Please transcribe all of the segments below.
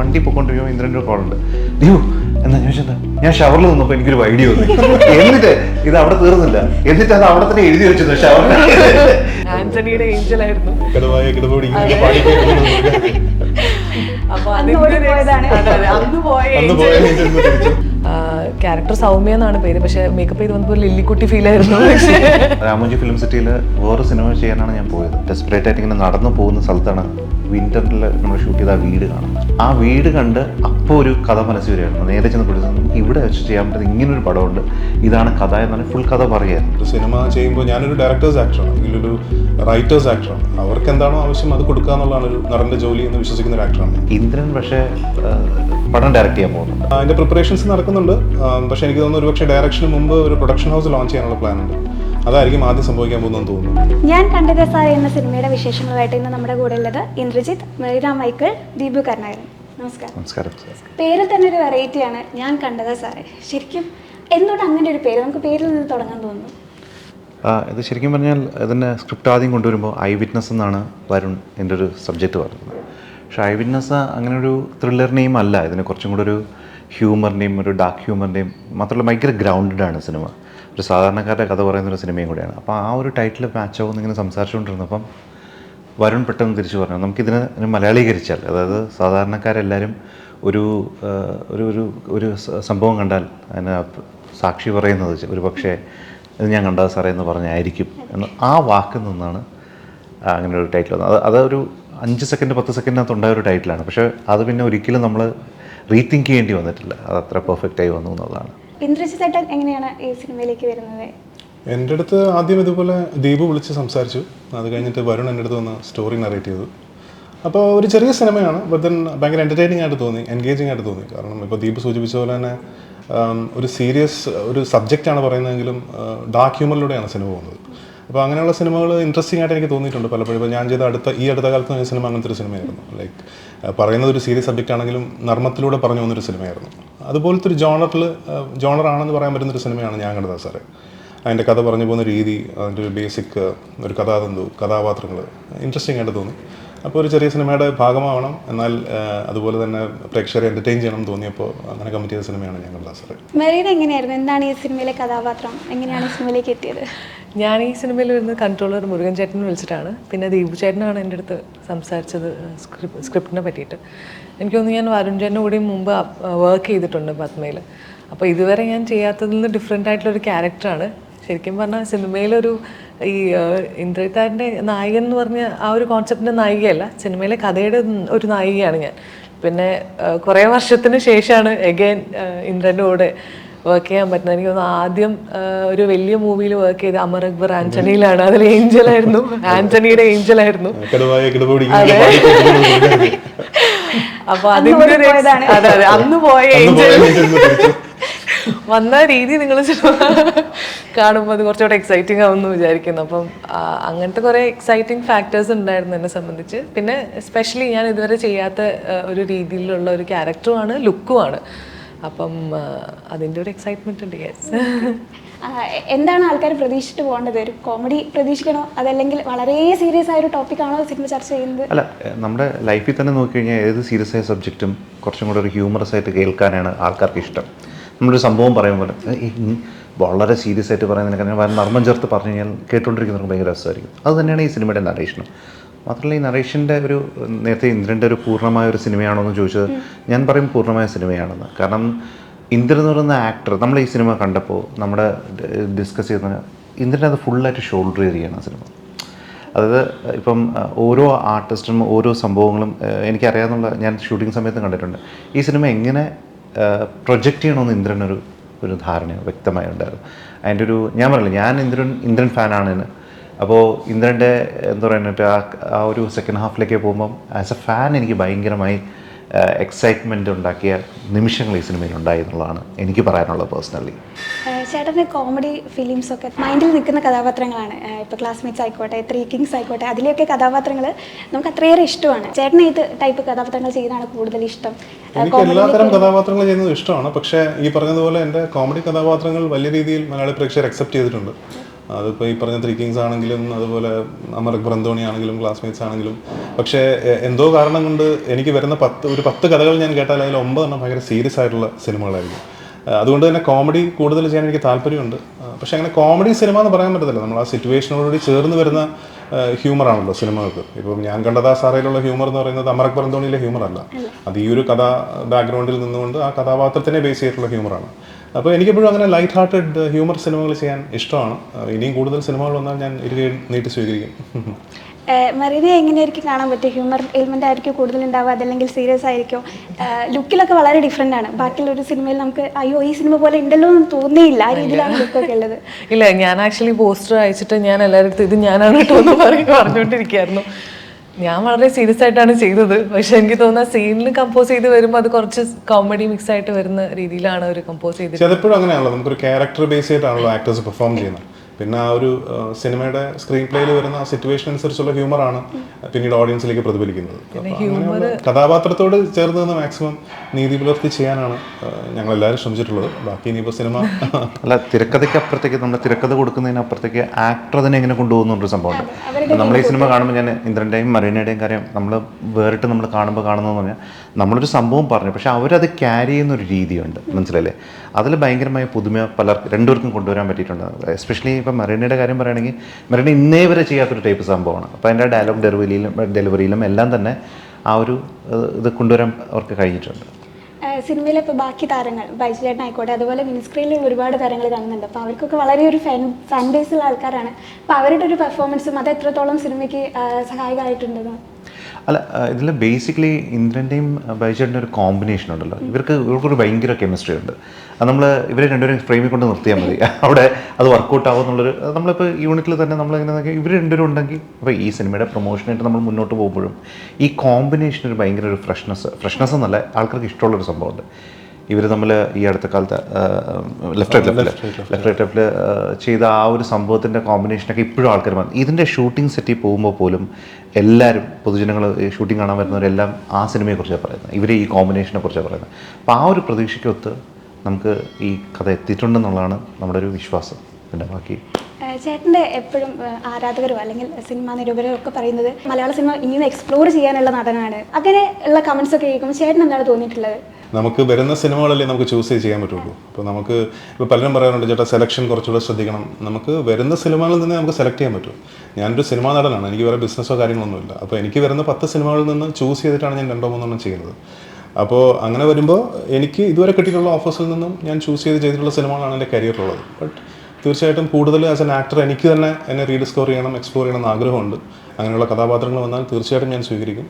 വണ്ടി പോയിക്കൊണ്ടിരിക്കുമ്പോൾ ഇന്ദ്രന്റെ കോളുണ്ട് ഡിയോ എന്നാ ഞാൻ ചോദിച്ചത് ഞാൻ ഷവറിൽ നിന്നപ്പോൾ എനിക്കൊരു ഐഡിയ വന്നു. എന്നിട്ട് ഇത് അവിടെ തീർന്നില്ല. എന്നിട്ട് അത് അവിടെ തന്നെ എഴുതി വെച്ചത് ഷവറിൽ ആന്റണിയുടെ ഏഞ്ചൽ ആയിരുന്നു. അന്ന് പോയ ക്യാരക്ടർ സൗമ്യ എന്നാണ് പേര്. പക്ഷെ മേക്കപ്പ് ചെയ്ത് വന്നപ്പോൾ ലില്ലിക്കുട്ടി ഫീൽ ആയിരുന്നു. പക്ഷേ രാമോജി ഫിലിം സിറ്റിയിൽ വേറെ സിനിമ ചെയ്യാനാണ് ഞാൻ പോയത്. ഡെസ്പറേറ്റ് ആയിട്ട് ഇങ്ങനെ നടന്നു പോകുന്ന സ്ഥലത്താണ് വിന്ററിൽ നമ്മൾ ഷൂട്ട് ചെയ്ത ആ വീട് കാണാം ആ വീട് കണ്ട് അപ്പോൾ ഒരു കഥ മനസ്സിൽ വരികയായിരുന്നു. നേരെ ചെന്ന് പിടിച്ചു ഇവിടെ വെച്ച് ചെയ്യാൻ പറ്റുന്ന ഇങ്ങനൊരു പടമുണ്ട്. ഇതാണ് കഥ എന്നാണ് ഫുൾ കഥ പറയുന്നത് ഒരു സിനിമ ചെയ്യുമ്പോൾ ഞാനൊരു ഡയറക്ടേഴ്സ് ആക്ടറാണ് അല്ലെങ്കിൽ ഒരു റൈറ്റേഴ്സ് ആക്ടറാണ് അവർക്ക് എന്താണോ ആവശ്യം അത് കൊടുക്കുക എന്നുള്ളതാണ് ഒരു നടന്റെ ജോലി എന്ന് വിശ്വസിക്കുന്ന ഒരു ആക്ടറാണ് ഇന്ദ്രൻ പക്ഷേ പടം ഡയറക്റ്റ് ചെയ്യാൻ പോകുന്നുണ്ട്. അതിന്റെ പ്രിപ്പറേഷൻസ് നടക്കുന്നുണ്ട്. പക്ഷേ എനിക്ക് തോന്നുന്നു ഒരുപക്ഷെ ഡയറക്ഷന് മുമ്പ് ഒരു പ്രൊഡക്ഷൻ ഹൗസ് ലോഞ്ച് ചെയ്യാനുള്ള പ്ലാൻ ഉണ്ട്. അതായിരിക്കും ആദ്യം സംഭവിക്കാൻ പോകുന്നതെന്ന് തോന്നുന്നു. ഞാൻ കണ്ടത് സാർ എന്ന സിനിമയുടെ വിശേഷങ്ങളുമായിട്ട് ഇന്ന് നമ്മുടെ കൂടെ ഉള്ളത് ഇന്ദ്രജിത്ത് മെറിന മൈക്കിൾ ദീപു കർണാകരൻ നമസ്കാരം. നമസ്കാരം പേരിൽ തന്നെ ഒരു വെറൈറ്റിയാണ് ഞാൻ കണ്ടത് സാറേ. ശരിക്കും എന്തുകൊണ്ട് അങ്ങനെ ഒരു പേര് നമുക്ക് പേരിൽ നിന്ന് തുടങ്ങാൻ തോന്നുന്നു. ആ, ഇത് ശരിക്കും പറഞ്ഞാൽ ഇതിന്റെ സ്ക്രിപ്റ്റ് ആദ്യം കൊണ്ടുവരുമ്പോൾ ഐ വിറ്റ്നസ് എന്നാണ് വരുൺ എന്റെ ഒരു സബ്ജക്റ്റ് പറഞ്ഞത്. പക്ഷേ ഐ അങ്ങനെ ഒരു ത്രില്ലറിനെയും നെയിം അല്ല ഇതിന് കുറച്ചും കൂടെ ഒരു ഹ്യൂമറിന്റെയും ഒരു ഡാർക്ക് ഹ്യൂമറിന്റെയും മാത്രമല്ല ഭയങ്കര ഗ്രൗണ്ടഡ് ആണ് സിനിമ. ഒരു സാധാരണക്കാരുടെ കഥ പറയുന്ന ഒരു സിനിമയും കൂടിയാണ്. അപ്പോൾ ആ ഒരു ടൈറ്റിൽ മാച്ച് ആവുമെന്ന് ഇങ്ങനെ സംസാരിച്ചുകൊണ്ടിരുന്നപ്പം വരുൺ പെട്ടെന്ന് തിരിച്ചു പറഞ്ഞു. നമുക്കിതിനെ മലയാളീകരിച്ചാൽ അതായത് സാധാരണക്കാരെല്ലാവരും ഒരു ഒരു ഒരു ഒരു സംഭവം കണ്ടാൽ അതിന് സാക്ഷി പറയുന്നത് ഒരു പക്ഷേ ഇത് ഞാൻ കണ്ടത് സാറേ എന്ന് പറഞ്ഞായിരിക്കും. എന്ന് ആ വാക്കിൽ നിന്നാണ് അങ്ങനെ ഒരു ടൈറ്റിൽ വന്നത്. അത് അതൊരു അഞ്ച് സെക്കൻഡ് പത്ത് സെക്കൻഡിനകത്ത് ഉണ്ടായ ഒരു ടൈറ്റിലാണ് പക്ഷേ അത് പിന്നെ ഒരിക്കലും നമ്മൾ റീതിങ്ക് ചെയ്യേണ്ടി വന്നിട്ടില്ല. അത് അത്ര പെർഫെക്റ്റ് ആയി വന്നു എന്നുള്ളതാണ്. എങ്ങനെയാണ് ഈ സിനിമയിലേക്ക് വരുന്നത്? എന്റെ അടുത്ത് ആദ്യം ഇതുപോലെ ദീപു വിളിച്ച് സംസാരിച്ചു. അത് കഴിഞ്ഞിട്ട് വരുൺ എന്റെ അടുത്ത് വന്ന് സ്റ്റോറി നറേറ്റ് ചെയ്തു. അപ്പോൾ ഒരു ചെറിയ സിനിമയാണ് ബട്ട് ദെൻ ഭയങ്കര എന്റർടൈനിങ് ആയിട്ട് തോന്നി എൻഗേജിങ് ആയിട്ട് തോന്നി. കാരണം ഇപ്പോൾ ദീപ് സൂചിപ്പിച്ച പോലെ തന്നെ ഒരു സീരിയസ് ഒരു സബ്ജക്റ്റാണ് പറയുന്നതെങ്കിലും ഡാർക്ക് ഹ്യൂമറിലൂടെയാണ് സിനിമ പോകുന്നത്. അപ്പോൾ അങ്ങനെയുള്ള സിനിമകൾ ഇൻട്രസ്റ്റിംഗ് ആയിട്ട് എനിക്ക് തോന്നിയിട്ടുണ്ട് പലപ്പോഴും. ഇപ്പോൾ ഞാൻ ചെയ്ത അടുത്ത ഈ അടുത്ത കാലത്ത് ഈ സിനിമ അങ്ങനത്തെ ഒരു സിനിമയായിരുന്നു. ലൈക്ക് പറയുന്നത് ഒരു സീരിയസ് സബ്ജക്റ്റ് ആണെങ്കിലും നർമ്മത്തിലൂടെ പറഞ്ഞു പോകുന്നൊരു സിനിമയായിരുന്നു. അതുപോലത്തെ ഒരു ജോണറിൽ ജോണറാണെന്ന് പറയാൻ പറ്റുന്ന ഒരു സിനിമയാണ് ഞാൻ കണ്ടത് സാറേ. അതിന്റെ കഥ പറഞ്ഞു പോകുന്ന രീതി അതിന്റെ ഒരു ബേസിക് ഒരു കഥാതന്തു കഥാപാത്രങ്ങൾ ഇൻട്രസ്റ്റിംഗ് ആയിട്ട് തോന്നി. അപ്പോൾ ഒരു ചെറിയ സിനിമയുടെ ഭാഗമാവണം. എന്നാൽ അതുപോലെ തന്നെ പ്രേക്ഷകരെ എന്റർടൈൻ ചെയ്യണം എന്ന് തോന്നിയപ്പോൾ അങ്ങനെ കമ്മിറ്റ് ചെയ്ത സിനിമയാണ് ഞാൻ കണ്ടത് സാറേ മെറീന എങ്ങനെയായിരുന്നു? എന്താണ് ഈ സിനിമയിലെ കഥാപാത്രം? എങ്ങനെയാണ് ഈ സിനിമയിലേക്ക് എത്തിയത്? ഞാൻ ഈ സിനിമയിൽ വരുന്ന കൺട്രോളർ മുരുകൻ ചേട്ടനെ വിളിച്ചിട്ടാണ്. പിന്നെ ദീപു ചേട്ടനാണ് എന്റെ അടുത്ത് സംസാരിച്ചത് സ്ക്രിപ്റ്റ് സ്ക്രിപ്റ്റിനെ പറ്റിയിട്ട്. എനിക്ക് തോന്നുന്നു ഞാൻ വരുൺ ചേട്ടന്റെ കൂടി മുമ്പ് വർക്ക് ചെയ്തിട്ടുണ്ട് പത്മയിൽ. അപ്പോൾ ഇതുവരെ ഞാൻ ചെയ്യാത്തതിൽ നിന്ന് ഡിഫറെന്റ് ആയിട്ടുള്ളൊരു ക്യാരക്ടറാണ് ശരിക്കും പറഞ്ഞാൽ സിനിമയിലൊരു ഈ ഇന്ദ്രജിത്താന്റെ നായകൻ എന്ന് പറഞ്ഞ ആ ഒരു കോൺസെപ്റ്റിന്റെ നായികയല്ല സിനിമയിലെ കഥയുടെ ഒരു നായികയാണ് ഞാൻ. പിന്നെ കുറേ വർഷത്തിന് ശേഷമാണ് എഗെയിൻ ഇന്ദ്രന്റെ കൂടെ വർക്ക് ചെയ്യാൻ പറ്റുന്നത്. എനിക്ക് തോന്നുന്നു ആദ്യം ഒരു വലിയ മൂവിയിൽ വർക്ക് ചെയ്ത അമർ അക്ബർ ആന്റണിയിലാണ്. അതിൽ ഏഞ്ചൽ ആയിരുന്നു. ആന്റണിയുടെ ഏഞ്ചൽ ആയിരുന്നു. അപ്പൊ അതിന്റെ അതെ അതെ. അന്ന് പോയ ഏഞ്ചൽ. വന്ന രീതി നിങ്ങൾ കാണുമ്പോൾ അത് കുറച്ചുകൂടെ എക്സൈറ്റിംഗ് ആവുമെന്ന് വിചാരിക്കുന്നു. അപ്പം അങ്ങനത്തെ കുറേ എക്സൈറ്റിംഗ് ഫാക്ടേഴ്സ് ഉണ്ടായിരുന്നു എന്നെ സംബന്ധിച്ച്. പിന്നെ എസ്പെഷ്യലി ഞാൻ ഇതുവരെ ചെയ്യാത്ത ഒരു രീതിയിലുള്ള ഒരു ക്യാരക്ടറുമാണ് ലുക്കുമാണ് അപ്പം അതിന്റെ ഒരു എക്സൈറ്റ്മെന്റ് ഉണ്ട് യെസ് എന്താണ് ആൾക്കാർ പ്രതീക്ഷിച്ചിട്ട് പോകേണ്ടത്? ഒരു കോമഡി പ്രതീക്ഷിക്കണോ? അതല്ലെങ്കിൽ വളരെ സീരിയസ് ആയ ഒരു ടോപ്പിക്കാണോ സിനിമ ചർച്ച ചെയ്യുന്നത്? അല്ല നമ്മുടെ ലൈഫിൽ തന്നെ നോക്കിക്കഴിഞ്ഞാൽ ഏത് സീരിയസ് ആയ സബ്ജക്റ്റും കുറച്ചും കൂടെ ഒരു ഹ്യൂമറസ് ആയിട്ട് കേൾക്കാനാണ് ആൾക്കാർക്ക് ഇഷ്ടം. നമ്മളൊരു സംഭവം പറയാൻ "ഏ, വളരെ സീരിയസ് ആയിട്ട് പറയുന്നതിനേക്കാൾ വളരെ നർമ്മം ചേർത്ത് പറഞ്ഞു കഴിഞ്ഞാൽ കേട്ടുകൊണ്ടിരിക്കുന്നവർക്ക് ഭയങ്കര രസമായിരിക്കും. അത് തന്നെയാണ് ഈ സിനിമയുടെ നറേഷനും മാത്രമല്ല ഈ നറേഷന്റെ ഒരു നേരത്തെ ഇന്ദ്രന്റെ ഒരു പൂർണമായ ഒരു സിനിമയാണോ എന്ന് ചോദിച്ചത് ഞാൻ പറയും പൂർണമായ സിനിമയാണെന്ന്. കാരണം ഇന്ദ്രൻ എന്ന് പറയുന്ന ആക്ടർ നമ്മൾ ഈ സിനിമ കണ്ടപ്പോൾ നമ്മുടെ ഡിസ്കസ് ചെയ്യുന്ന ഇന്ദ്രൻ അത് ഫുള്ളായിട്ട് ഷോൾഡർ ചെയ്യുകയാണ് ആ സിനിമ. അതായത് ഇപ്പം ഓരോ ആർട്ടിസ്റ്റും ഓരോ സംഭവങ്ങളും എനിക്കറിയാമെന്നുള്ള ഞാൻ ഷൂട്ടിംഗ് സമയത്ത് കണ്ടിട്ടുണ്ട്. ഈ സിനിമ എങ്ങനെ പ്രൊജക്റ്റ് ചെയ്യണമെന്ന് ഇന്ദ്രനൊരു ഒരു ധാരണ വ്യക്തമായി ഉണ്ടായിരുന്നു അതിന്റെ ഒരു ഞാൻ പറഞ്ഞില്ല ഞാൻ ഇന്ദ്രൻ ഇന്ദ്രൻ ഫാനാണ് എന്ന്. അപ്പോൾ ഇന്ദ്രന്റെ എന്താ പറയുന്നത് ആ ആ ഒരു സെക്കൻഡ് ഹാഫിലേക്ക് പോകുമ്പം ആസ് എ ഫാൻ എനിക്ക് ഭയങ്കരമായി എക്സൈറ്റ്മെന്റ് ഉണ്ടാക്കിയ നിമിഷങ്ങൾ ഈ സിനിമയിൽ ഉണ്ടായി എന്നുള്ളതാണ് എനിക്ക് പറയാനുള്ളത് പേഴ്സണലി ചേട്ടന് ചേട്ടന്റെ കോമഡി ഫിലിംസ് ഒക്കെ മൈൻഡിൽ നിൽക്കുന്ന കഥാപാത്രങ്ങളാണ്. ഇപ്പോൾ ക്ലാസ്മേറ്റ്സ് ആയിക്കോട്ടെ ത്രീ കിങ്സ് ആയിക്കോട്ടെ അതിലെയൊക്കെ കഥാപാത്രങ്ങൾ നമുക്ക് അത്രയേറെ ഇഷ്ടമാണ്. ചേട്ടന് ഏത് ടൈപ്പ് കഥാപാത്രങ്ങൾ ചെയ്യുന്നതാണ് കൂടുതൽ ഇഷ്ടം? എനിക്ക് എല്ലാത്തരം കഥാപാത്രങ്ങൾ ചെയ്യുന്നത് ഇഷ്ടമാണ്. പക്ഷേ ഈ പറഞ്ഞതുപോലെ എന്റെ കോമഡി കഥാപാത്രങ്ങൾ വലിയ രീതിയിൽ മലയാളി പ്രേക്ഷകർ അക്സെപ്റ്റ് ചെയ്തിട്ടുണ്ട്. അതിപ്പോൾ ഈ പറഞ്ഞ ത്രീ കിങ്സ് ആണെങ്കിലും അതുപോലെ അമർ ബ്രന്തോണി ആണെങ്കിലും ക്ലാസ്മേറ്റ്സ് ആണെങ്കിലും. പക്ഷേ എന്തോ കാരണം കൊണ്ട് എനിക്ക് വരുന്ന പത്ത് ഒരു പത്ത് കഥകൾ ഞാൻ കേട്ടാൽ അതിൽ ഒമ്പതെണ്ണം ഭയങ്കര സീരിയസ് ആയിട്ടുള്ള സിനിമകളായിരിക്കും. അതുകൊണ്ട് തന്നെ കോമഡി കൂടുതൽ ചെയ്യാൻ എനിക്ക് താല്പര്യമുണ്ട്. പക്ഷേ അങ്ങനെ കോമഡി സിനിമ എന്ന് പറയാൻ പറ്റത്തില്ല. നമ്മൾ ആ സിറ്റുവേഷനോടുകൂടി ചേർന്ന് വരുന്ന ഹ്യൂമറാണല്ലോ സിനിമകൾക്ക്. ഇപ്പം ഞാൻ കണ്ടത് ആ സാറയിലുള്ള ഹ്യൂമർ എന്ന് പറയുന്നത് അമറക് ബ്രന്തോണിയിലെ ഹ്യൂമർ അല്ല. അത് ഈ ഒരു കഥാ ബാക്ക്ഗ്രൗണ്ടിൽ നിന്നുകൊണ്ട് ആ കഥാപാത്രത്തിനെ ബേസ് ചെയ്തിട്ടുള്ള ഹ്യൂമറാണ് അപ്പോൾ എനിക്കെപ്പോഴും അങ്ങനെ ലൈറ്റ് ഹാർട്ടഡ് ഹ്യൂമർ സിനിമകൾ ചെയ്യാൻ ഇഷ്ടമാണ്. ഇനിയും കൂടുതൽ സിനിമകൾ വന്നാൽ ഞാൻ ഇരുകை നീട്ടി സ്വീകരിക്കും. മെറീനെ എങ്ങനെയായിരിക്കും കാണാൻ പറ്റുക ഹ്യൂമർ എലിമെന്റ് ആയിരിക്കും കൂടുതൽ ഉണ്ടാവുക അതല്ലെങ്കിൽ സീരിയസ് ആയിരിക്കും? ലുക്കിലൊക്കെ വളരെ ഡിഫറെന്റ് ആണ്. ബാക്കിയുള്ള ഒരു സിനിമയിൽ നമുക്ക് അയ്യോ ഈ സിനിമ പോലെ ഉണ്ടല്ലോ എന്ന് തോന്നിയില്ല. ആ രീതിയിലാണ് ലുക്കൊക്കെ ഉള്ളത്. ഇല്ല ഞാൻ ആക്ച്വലി പോസ്റ്റർ അയച്ചിട്ട് ഞാൻ എല്ലാവരും ഇത് ഞാനാണ് കേട്ടോ എന്ന് പറഞ്ഞുകൊണ്ടിരിക്കുകയായിരുന്നു. ഞാൻ വളരെ സീരിയസ് ആയിട്ടാണ് ചെയ്തത്. പക്ഷെ എനിക്ക് തോന്നുന്ന സീനിൽ കമ്പോസ് ചെയ്ത് വരുമ്പോൾ അത് കുറച്ച് കോമഡി മിക്സ് ആയിട്ട് വരുന്ന രീതിയിലാണ് അവർ കമ്പോസ് ചെയ്തത് ചിലപ്പോഴും അങ്ങനെയാണല്ലോ. നമുക്കൊരു ക്യാരക്ടർ ബേസ് ചെയ്തിട്ടാണല്ലോ ആക്ടേഴ്സ് പെർഫോം ചെയ്യുന്നത്. പിന്നെ ആ ഒരു സിനിമയുടെ സ്ക്രീൻ പ്ലേയിൽ വരുന്ന ആ സിറ്റുവേഷൻ അനുസരിച്ചുള്ള ഹ്യൂമർ ആണ് പിന്നീട് ഓഡിയൻസിലേക്ക് പ്രതിഫലിക്കുന്നത്. കഥാപാത്രത്തോട് ചേർന്ന് മാക്സിമം നീതി പുലർത്തി ചെയ്യാനാണ് ഞങ്ങൾ എല്ലാവരും ശ്രമിച്ചിട്ടുള്ളത്. ബാക്കി ഇനിയിപ്പോൾ സിനിമ അല്ല തിരക്കഥയ്ക്ക് അപ്പുറത്തേക്ക് നമ്മൾ തിരക്കഥ കൊടുക്കുന്നതിനപ്പുറത്തേക്ക് ആക്ടർ അതിനെ എങ്ങനെ കൊണ്ടുപോകുന്നൊരു സംഭവമുണ്ട്. നമ്മൾ ഈ സിനിമ കാണുമ്പോൾ ഞാൻ ഇന്ദ്രന്റെയും മരീനയുടെയും കാര്യം നമ്മൾ വേറിട്ട് നമ്മൾ കാണുമ്പോൾ കാണുന്നതെന്ന് പറഞ്ഞാൽ നമ്മളൊരു സംഭവം പറഞ്ഞു. പക്ഷെ അവരത് ക്യാരി ചെയ്യുന്ന ഒരു രീതിയുണ്ട്. മനസ്സിലല്ലേ അതിൽ ഭയങ്കരമായ പുതുമ പല രണ്ടുപേർക്കും കൊണ്ടുവരാൻ പറ്റിയിട്ടുണ്ട്. എസ്പെഷ്യലി ഇപ്പം മരീനയുടെ കാര്യം പറയുകയാണെങ്കിൽ മരീന ഇന്നേ വരെ ചെയ്യാത്തൊരു ടൈപ്പ് സംഭവമാണ്. അപ്പോൾ അതിന്റെ ഡയലോഗ് ഡെലിവറിയിലും ഡെലിവറിയിലും എല്ലാം തന്നെ ആ ഒരു ഇത് കൊണ്ടുവരാൻ അവർക്ക് കഴിഞ്ഞിട്ടുണ്ട്. സിനിമയിലെ ഇപ്പോൾ ബാക്കി താരങ്ങൾ ബൈജു ചേട്ടൻ ആയിക്കോട്ടെ അതുപോലെ മിനിസ്ക്രീനിൽ ഒരുപാട് താരങ്ങൾ കാണുന്നുണ്ട്. അപ്പോൾ അവർക്കൊക്കെ വളരെ ഒരു ഫാൻ ഫാൻ ബേസുള്ള ആൾക്കാരാണ്. അപ്പോൾ അവരുടെ ഒരു പെർഫോമൻസും അത് എത്രത്തോളം സിനിമയ്ക്ക് സഹായകമായിട്ടുണ്ടെന്ന് അല്ല ഇതിൽ ബേസിക്കലി ഇന്ദ്രന്റെയും ബൈജേട്ടന്റെ ഒരു കോമ്പിനേഷൻ ഉണ്ടല്ലോ. ഇവർക്ക് ഇവർക്കൊരു ഭയങ്കര കെമിസ്ട്രി ഉണ്ട്. അത് നമ്മൾ ഇവരെ രണ്ടുപേരും ഫ്രെയിമിൽ കൊണ്ട് നിർത്തിയാൽ മതി. അവിടെ അത് വർക്കൗട്ട് ആവും എന്നുള്ളൊരു നമ്മളിപ്പോൾ യൂണിറ്റിൽ തന്നെ നമ്മൾ ഇങ്ങനെ ഇവർ രണ്ടുപേരും ഉണ്ടെങ്കിൽ അപ്പോൾ ഈ സിനിമയുടെ പ്രൊമോഷനായിട്ട് നമ്മൾ മുന്നോട്ട് പോകുമ്പോഴും ഈ കോമ്പിനേഷൻ ഒരു ഭയങ്കര ഒരു ഫ്രഷ്നസ് ഫ്രഷ്നെസ് എന്നല്ല ആൾക്കാർക്ക് ഇഷ്ടമുള്ളൊരു സംഭവമുണ്ട്. ഇവർ നമ്മൾ ഈ അടുത്ത കാലത്ത് ലെഫ്റ്റ് റൈറ്റ് ലെഫ്റ്റിൽ ലെഫ്റ്റ് റൈറ്റ് ലെഫ്റ്റിൽ ചെയ്ത ആ ഒരു സംഭവത്തിന്റെ കോമ്പിനേഷനൊക്കെ ഇപ്പോഴും ആൾക്കാർ വന്നു ഇതിന്റെ ഷൂട്ടിംഗ് സെറ്റിൽ പോകുമ്പോൾ പോലും എല്ലാവരും പൊതുജനങ്ങൾ ഷൂട്ടിംഗ് കാണാൻ വരുന്നവരെല്ലാം ആ സിനിമയെക്കുറിച്ചാണ് പറയുന്നത്. ഇവരെ ഈ കോമ്പിനേഷനെ കുറിച്ചാണ് പറയുന്നത്. അപ്പോൾ ആ ഒരു പ്രതീക്ഷയ്ക്കൊത്ത് നമുക്ക് ഈ കഥ എത്തിയിട്ടുണ്ടെന്നുള്ളതാണ് നമ്മുടെ ഒരു വിശ്വാസം. പിന്നെ ബാക്കി. ചേട്ടന്റെ എപ്പോഴും ആരാധകരോ അല്ലെങ്കിൽ സിനിമാ നിരൂപരോ ഒക്കെ പറയുന്നത് മലയാള സിനിമ ഇനിയും എക്സ്പ്ലോർ ചെയ്യാനുള്ള നടനാണ്. അങ്ങനെ ഉള്ള കമൻസ് ഒക്കെ കേൾക്കുമ്പോൾ ചേട്ടൻ എന്താണ് തോന്നിയിട്ടുള്ളത്? നമുക്ക് വരുന്ന സിനിമകളല്ലേ നമുക്ക് ചൂസ് ചെയ്ത് ചെയ്യാൻ പറ്റുള്ളൂ. അപ്പോൾ നമുക്ക് ഇപ്പോൾ പലരും പറയാറുണ്ട് ചേട്ടാ സെലക്ഷൻ കുറച്ചുകൂടെ ശ്രദ്ധിക്കണം. നമുക്ക് വരുന്ന സിനിമകളിൽ നിന്ന് നമുക്ക് സെലക്ട് ചെയ്യാൻ പറ്റും. ഞാനൊരു സിനിമാ നടനാണ് എനിക്ക് വേറെ ബിസിനസ്സോ കാര്യങ്ങളൊന്നുമില്ല. അപ്പോൾ എനിക്ക് വരുന്ന പത്ത് സിനിമകളിൽ നിന്ന് ചൂസ് ചെയ്തിട്ടാണ് ഞാൻ രണ്ടോ മൂന്നെണ്ണം ചെയ്യുന്നത്. അപ്പോൾ അങ്ങനെ വരുമ്പോൾ എനിക്ക് ഇതുവരെ കിട്ടിയിട്ടുള്ള ഓഫേഴ്സിൽ നിന്നും ഞാൻ ചൂസ് ചെയ്ത് ചെയ്തിട്ടുള്ള സിനിമകളാണ് എന്റെ കരിയറിലുള്ളത് ബട്ട് തീർച്ചയായിട്ടും കൂടുതൽ ആസ് എൻ ആക്ടർ എനിക്ക് തന്നെ എന്നെ റീഡിസ്കവർ ചെയ്യണം എക്സ്പ്ലോർ ചെയ്യണം എന്ന് ആഗ്രഹമുണ്ട്. അങ്ങനെയുള്ള കഥാപാത്രങ്ങൾ വന്നാൽ തീർച്ചയായിട്ടും ഞാൻ സ്വീകരിക്കും.